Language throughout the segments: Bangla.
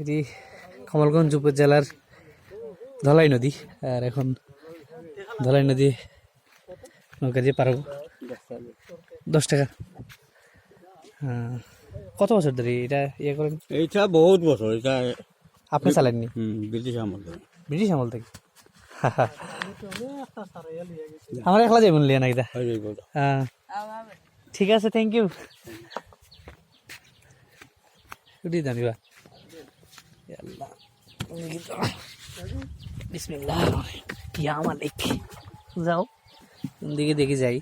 এটি কমলগঞ্জ উপজেলার ধলাই নদী। আর এখন ধলাই নদী নৌকা দিয়ে পারব দশ টাকা। কত বছর ধরে এটা ইয়ে করেন? এইটা বহুত বছর এটা আপনি চালাননি? ব্রিটিশ আমল ব্রিটিশ আমল থেকে? আমার একলা যাই বললি না এটা ঠিক আছে থ্যাংক ইউ উঠি জানিবা বিসমিল্লাহ। ইয়া মালিক যাও দিকে দেখে যাই।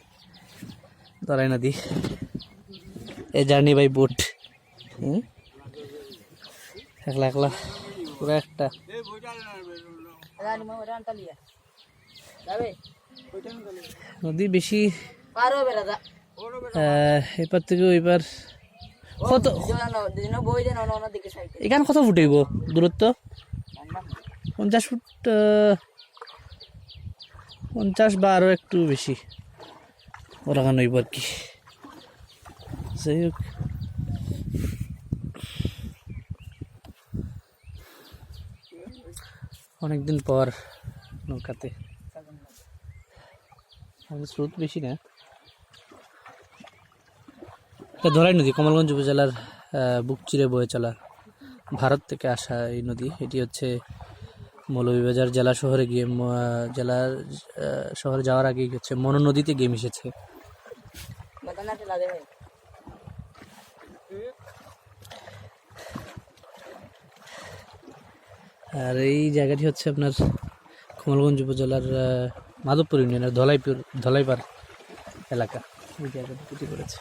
দরাই নদী এ জার্নি বাই বোট। হুম? একলা একলা। পুরো একটা। নদী বেশি এপার থেকে ওইবার কত এখানে কত ফুট হইব দূরত্ব পঞ্চাশ ফুট পঞ্চাশ বা আরও একটু বেশি ওরকম হইব আর কি। যাই হোক অনেকদিন পর নৌকাতে। স্রোত বেশি না। এটা ধরাই নদী, কমলগঞ্জ উপজেলার বুক চিরে বয়ে চলা ভারত থেকে আসা এই নদী। এটি হচ্ছে মৌলভীবাজার জেলা শহরে গিয়ে জেলার শহরে যাওয়ার আগে হচ্ছে মনো নদীতে গিয়ে মিশেছে আর এই জায়গাটি হচ্ছে আপনার কমলগঞ্জ উপজেলার মাধবপুর ইউনিয়নের ধলাইপুর, ধলাইপাড় এলাকা। ওই জায়গাটি করেছে।